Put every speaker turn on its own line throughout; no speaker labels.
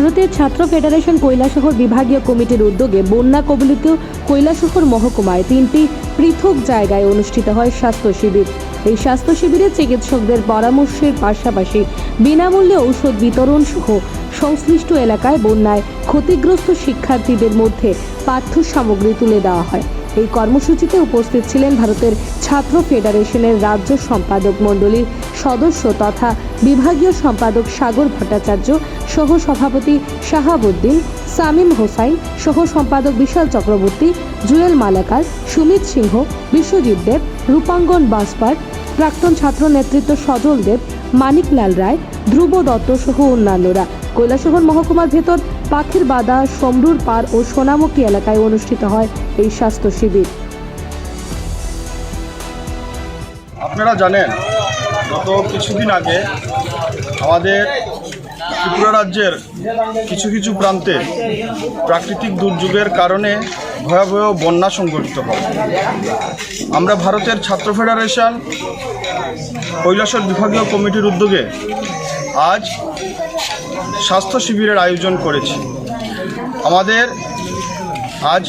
ভারতের ছাত্র ফেডারেশন কৈলাসহর বিভাগীয় কমিটির উদ্যোগে বন্যা কবলিত কৈলাসহর মহকুমায় তিনটি পৃথক জায়গায় অনুষ্ঠিত হয় স্বাস্থ্য শিবির। এই স্বাস্থ্য শিবিরে চিকিৎসকদের পরামর্শের পাশাপাশি বিনামূল্যে ঔষধ বিতরণ সহ সংশ্লিষ্ট এলাকায় বন্যায় ক্ষতিগ্রস্ত শিক্ষার্থীদের মধ্যে পাঠ্য সামগ্রী তুলে দেওয়া হয়। এই কর্মসূচিতে উপস্থিত ছিলেন ভারতের ছাত্র ফেডারেশনের রাজ্য সম্পাদক মণ্ডলীর সদস্য তথা বিভাগীয় সম্পাদক সাগর ভট্টাচার্য, সহ সভাপতি শাহাবুদ্দিন, সামিম হোসাইন, সহ সম্পাদক বিশাল চক্রবর্তী, জুয়েল মালাকার, সুমিত সিংহ, বিশ্বজিৎ দেব, রূপাঙ্গন বাসপার, প্রাক্তন ছাত্র নেতৃত্ব সজল দেব মানিকলাল রায়, ধ্রুব দত্ত সহ অন্যান্যরা। কৈলাসহর মহকুমার ভেতর পাখির বাদা, সমরুর পার ও সোনামুখী এলাকায় অনুষ্ঠিত হয় এই স্বাস্থ্য শিবির।
আপনারা জানেন গত কিছুদিন আগে আমাদের ত্রিপুরা রাজ্যের কিছু কিছু প্রান্তে প্রাকৃতিক দুর্যোগের কারণে ভয়াবহ বন্যা সংঘটিত হয়। আমরা ভারতের ছাত্র ফেডারেশন, কৈলাসর বিভাগীয় কমিটির উদ্যোগে আজ স্বাস্থ্য শিবিরের আয়োজন করেছি। আমাদের আজ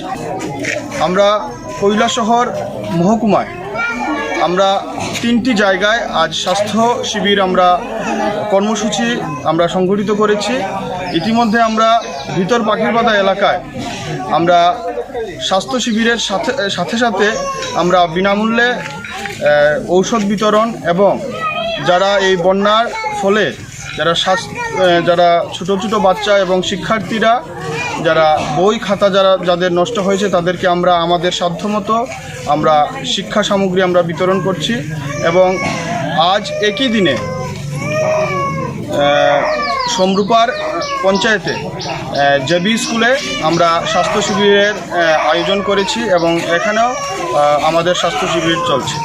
আমরা কৈলাসহর মহকুমায় আমরা তিনটি জায়গায় আজ স্বাস্থ্য শিবির আমরা কর্মসূচি আমরা সংগঠিত করেছি। ইতিমধ্যে আমরা ভিতর পাখিরবাদা এলাকায় আমরা স্বাস্থ্য শিবিরের সাথে সাথে সাথে আমরা বিনামূল্যে ঔষধ বিতরণ এবং যারা এই বন্যার ফলে যারা যারা ছোট ছোট বাচ্চা এবং শিক্ষার্থীরা যারা বই খাতা যারা, যাদের নষ্ট হয়েছে তাদেরকে আমরা আমাদের সাধ্যমতো আমরা শিক্ষা সামগ্রী আমরা বিতরণ করছি এবং আজ একই দিনে সমরূপার পঞ্চায়েতে জেবি স্কুলে আমরা স্বাস্থ্য শিবিরের আয়োজন করেছি এবং এখানেও আমাদের স্বাস্থ্য শিবির চলছে।